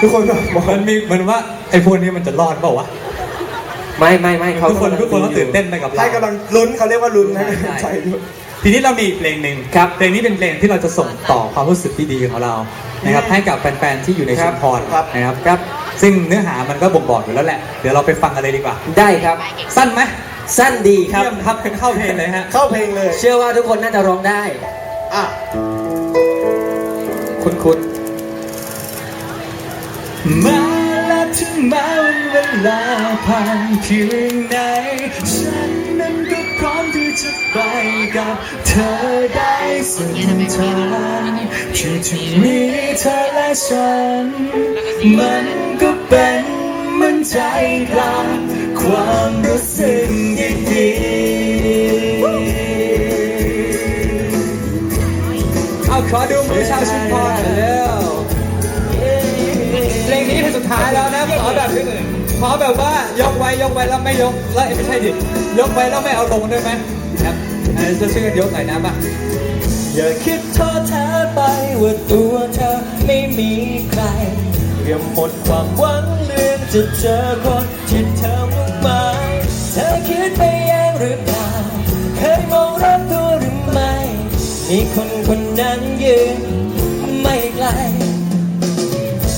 ทุกคนแบบบอกมันมีมันว่าไอ้พวกนี้มันจะรอดเปล่าวะไม่ไม่ไม่เขาทุกคนทุกคนก็ตื่นเต้นไปกับเราให้กำลังลุ้นเขาเรียกว่าลุ้นนะใช่ใจด้วยทีนี้เรามีอีกเพลงหนึ่งครับเพลงนี้เป็นเพลงที่เราจะส่งต่อความรู้สึกที่ดีของเรานะครับให้กับแฟนๆที่อยู่ในชุมพรครับนะครับครับ ซึ่งเนื้อหามันก็บ่งบอกอยู่แล้วแหละเดี๋ยวเราไปฟังกันเลยดีกว่า ได้ครับ สั้นไหมสั้นดีครับเยี่ยมครับเข้าเพลงเลยฮะเข้าเพลงเลย เชื่อว่าทุกคนน่าจะร้องได้อะคุณคุณ มาและถึงแม้วันเวลาผ่านเพียงไหนฉันนั้นก็พร้อมที่จะไปกับเธอได้สุดทางที่ที่มีเธอและฉัน มันก็เป็นมือนใจกลางความรู้สึกดีเอาขอดูมือชาวชุมพรหน่อยเร็ว สุดท้ายแล้วนะขอแบบขอแบบว่ายกไว้ยกไว้แล้วไม่ยกแล้วเอ้ยไม่ใช่ดิยกไว้แล้วไม่เอาลงได้ไหมครับเออจะช่วยกันยกหน่อยนะมาอย่าคิดท้อแท้ไปว่าตัวเธอไม่มีใครเตรียมหมดความหวังเรื่องจะเจอคนที่เธอมุ่งหมายเธอคิดไปเองหรือเปล่าเคยมองรอบตัวหรือไม่ มีคนคนนั้นยืนไม่ไกล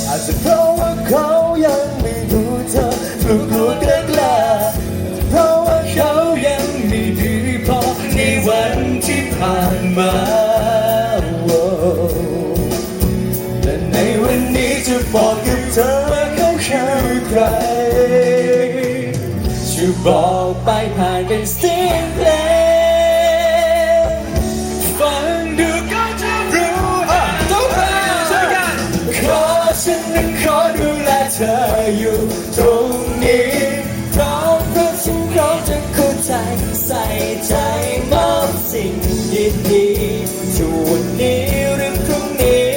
อาจจะเพราะว่า เขายังไม่รู้เธอกลัวกลัวกล้ากล้าเพราะว่าเขายังไม่ดีพอในวันที่ผ่านมาและในวันนี้จะบอกกับเธอว่าเขาคือใครช่วยบอกไปผ่านเป็นเสียงเพลง อยู่ตรงนี้พราะเพราะฉันพร้อมจะเข้าใจใส่ใจมอบสิ่งดีๆทุกวันนี้หรือพรุ่งนี้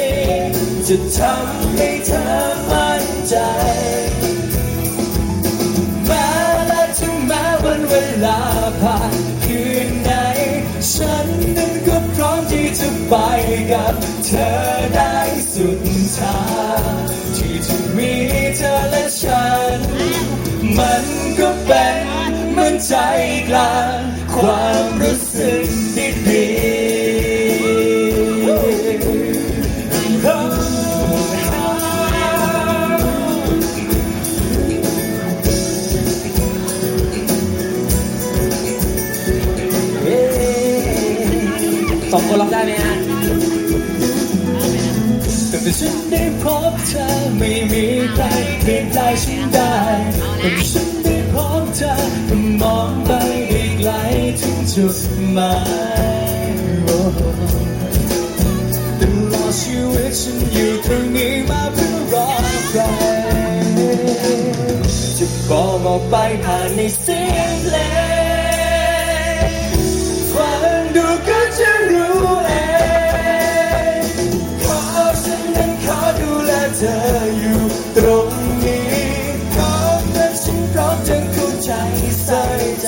จะทำให้เธอมั่นใจแม้และถึงแม้วันเวลาผ่านคืนไหน ฉันนั้นก็พร้อมที่จะไปกับเธอได้สุดทางที่จะมีเธอ ใจกลางความรู้สึกดีๆสองคนร้องได้ไหมฮะแต่ฉันได้พบเธอไม่มีใครเปลี่ยนใจฉันได้ จุดหมายโอ้ตลอดชีวิตฉันอยู่ตรงนี้มาเพื่อรอใครจะบอกออกไปผ่านในเสียงเพลงฟังดูก็จะรู้เองขอฉันนั้นขอดูแลเธออยู่ตรงนี้ขอแต่ฉันพร้อมจะเข้าใจใส่ใจ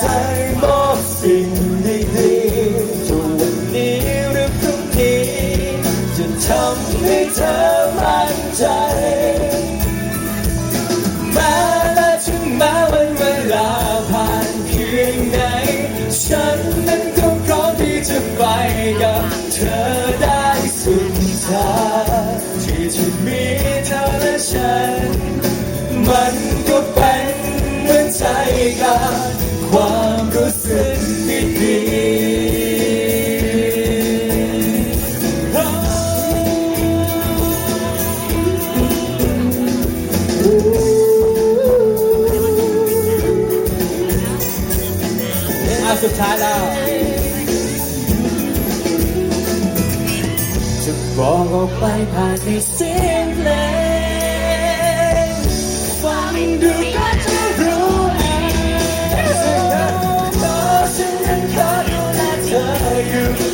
เธอมั่นใจม้และถึงแม้วันเวลาผ่านเพียงไหน ฉันนั้นก็พร้อมที่จะไปกับเธอได้สุดทางที่จะมีเธอและฉัน มันก็เป็นเหมือนใจกันความรู้สึก สุดท้ายแล้ว จะบอกออกไปผ่านในเสียงเพลงฟังดูก็จะรู้เองขอฉันนั้นขอดูแลเธออยู่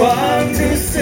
one to see